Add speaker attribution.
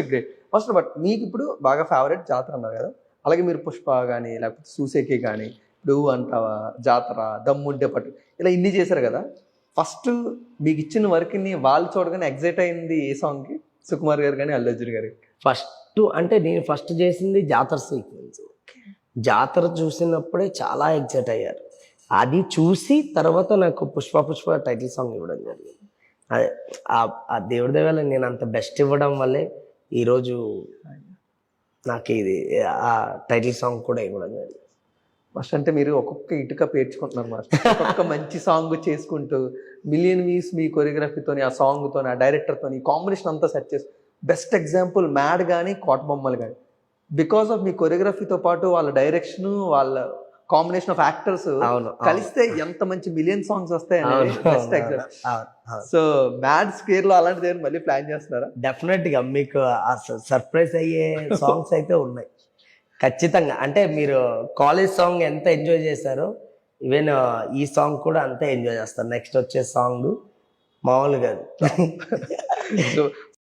Speaker 1: Great first but మీకు ఇప్పుడు బాగా ఫేవరెట్ జాతర అన్నారు కదా? అలాగే మీరు పుష్ప కానీ లేకపోతే సూసేకి కానీ ఇప్పుడు అంటావా జాతర దమ్ముండే పట్టు ఇలా ఇన్ని చేశారు కదా? ఫస్ట్ మీకు ఇచ్చిన వర్క్ని వాళ్ళు చూడగానే ఎగ్జైట్ అయింది ఏ సాంగ్కి సుకుమార్ గారు కానీ అల్లర్జున్ గారికి. గారు
Speaker 2: ఫస్ట్ అంటే నేను ఫస్ట్ చేసింది జాతర సీక్వెన్స్ జాతర చూసినప్పుడే చాలా ఎగ్జైట్ అయ్యారు. అది చూసి తర్వాత నాకు పుష్ప పుష్ప టైటిల్ సాంగ్ ఇవ్వడం జరిగింది. అదే ఆ- ఆ దేవుడి దేవాల నేను అంత బెస్ట్ ఇవ్వడం వల్లే ఈరోజు నాకు ఇది ఆ టైటిల్ సాంగ్ కూడా ఇవ్వడం జరిగింది.
Speaker 1: ఫస్ట్ అంటే మీరు ఒక్కొక్క ఇటుక పేర్చుకుంటున్నారు మాస్టర్. ఒక్కొక్క మంచి సాంగ్ చేసుకుంటూ మిలియన్ వ్యూస్ మీ కొరియోగ్రఫీతోని ఆ సాంగ్తోని ఆ డైరెక్టర్తోని కాంబినేషన్ అంతా సెట్ చేసి బెస్ట్ ఎగ్జాంపుల్ మ్యాడ్ కానీ కోట బొమ్మలు కానీ బికాస్ ఆఫ్ మీ కొరియోగ్రఫీతో పాటు వాళ్ళ డైరెక్షన్ వాళ్ళ కాంబినేషన్ ఆఫ్ యాక్టర్స్. కలిస్తే ఎంత మంచి మిలియన్ సాంగ్స్ వస్తాయి. సో మ్యాడ్ స్కేర్లో అలాంటిది మళ్ళీ ప్లాన్ చేస్తున్నారా?
Speaker 2: డెఫినెట్గా మీకు సర్ప్రైజ్ అయ్యే సాంగ్స్ అయితే ఉన్నాయి. ఖచ్చితంగా. అంటే మీరు కాలేజ్ సాంగ్ ఎంత ఎంజాయ్ చేశారో ఈవెన్ ఈ సాంగ్ కూడా అంతే ఎంజాయ్ చేస్తారు. నెక్స్ట్ వచ్చే సాంగ్ మామూలుగా